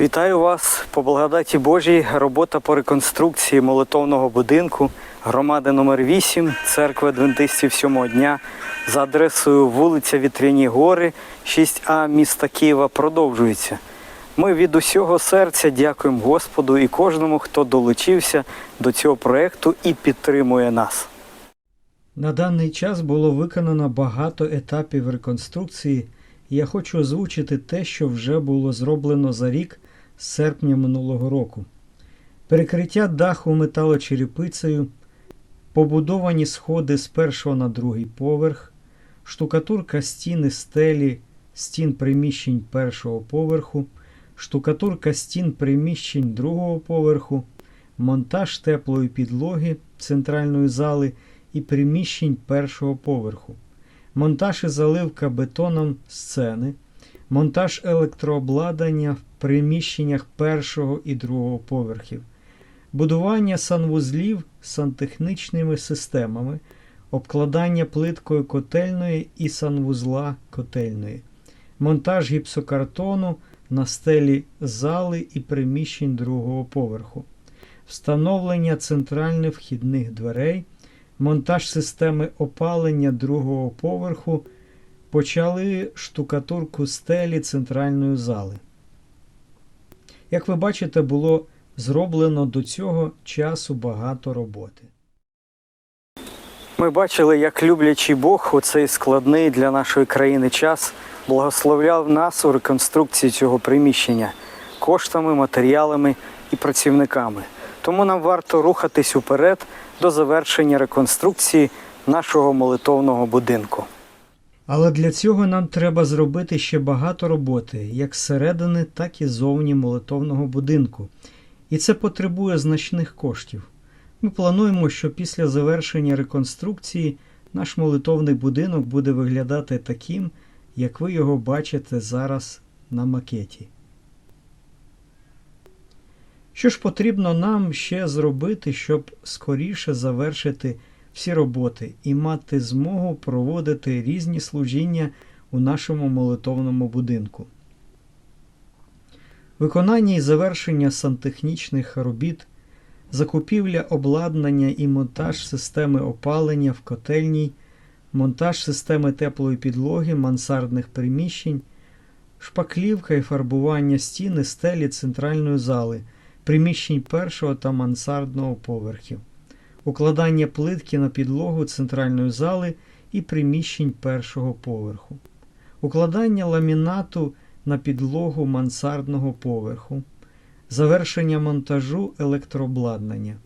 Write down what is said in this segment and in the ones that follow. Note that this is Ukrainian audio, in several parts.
Вітаю вас по благодаті Божій. Робота по реконструкції молитовного будинку громади номер 8 церкви Адвентистів сьомого дня за адресою вулиця Вітряні Гори, 6А міста Києва продовжується. Ми від усього серця дякуємо Господу і кожному, хто долучився до цього проєкту і підтримує нас. На даний час було виконано багато етапів реконструкції, і я хочу озвучити те, що вже було зроблено за рік серпня минулого року. Перекриття даху металочерепицею, побудовані сходи з першого на другий поверх, штукатурка стіни стелі стін приміщень першого поверху, штукатурка стін приміщень другого поверху, монтаж теплої підлоги центральної зали і приміщень першого поверху, монтаж і заливка бетоном сцени, монтаж електрообладнання приміщеннях першого і другого поверхів, будування санвузлів з сантехнічними системами, обкладання плиткою котельної і санвузла котельної, монтаж гіпсокартону на стелі зали і приміщень другого поверху, встановлення центральних вхідних дверей, монтаж системи опалення другого поверху, почали штукатурку стелі центральної зали. Як ви бачите, було зроблено до цього часу багато роботи. Ми бачили, як люблячий Бог у цей складний для нашої країни час благословляв нас у реконструкції цього приміщення коштами, матеріалами і працівниками. Тому нам варто рухатись уперед до завершення реконструкції нашого молитовного будинку. Але для цього нам треба зробити ще багато роботи, як зсередини, так і зовні молитовного будинку. І це потребує значних коштів. Ми плануємо, що після завершення реконструкції наш молитовний будинок буде виглядати таким, як ви його бачите зараз на макеті. Що ж потрібно нам ще зробити, щоб скоріше завершити всі роботи і мати змогу проводити різні служіння у нашому молитовному будинку? Виконання і завершення сантехнічних робіт, закупівля обладнання і монтаж системи опалення в котельній, монтаж системи теплої підлоги, мансардних приміщень, шпаклівка і фарбування стіни стелі центральної зали, приміщень першого та мансардного поверхів, укладання плитки на підлогу центральної зали і приміщень першого поверху, укладання ламінату на підлогу мансардного поверху, завершення монтажу електрообладнання,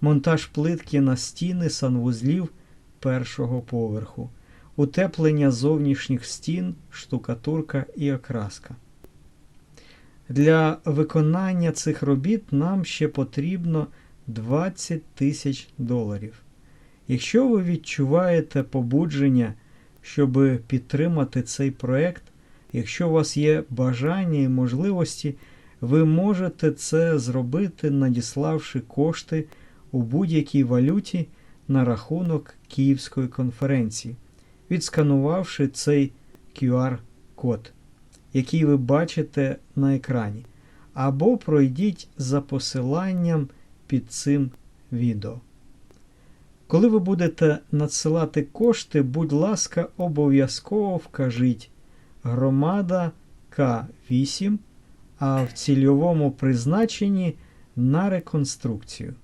монтаж плитки на стіни санвузлів першого поверху, утеплення зовнішніх стін, штукатурка і окраска. Для виконання цих робіт нам ще потрібно 20 тисяч доларів. Якщо ви відчуваєте побудження, щоб підтримати цей проект, якщо у вас є бажання і можливості, ви можете це зробити, надіславши кошти у будь-якій валюті на рахунок Київської конференції, відсканувавши цей QR-код, який ви бачите на екрані, або пройдіть за посиланням під цим відео. Коли ви будете надсилати кошти, будь ласка, обов'язково вкажіть громада К8, а в цільовому призначенні на реконструкцію.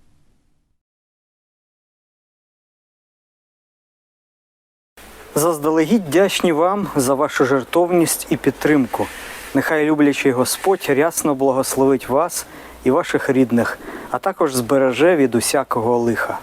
Заздалегідь вдячні вам за вашу жертовність і підтримку. Нехай люблячий Господь рясно благословить вас і ваших рідних, а також збереже від усякого лиха.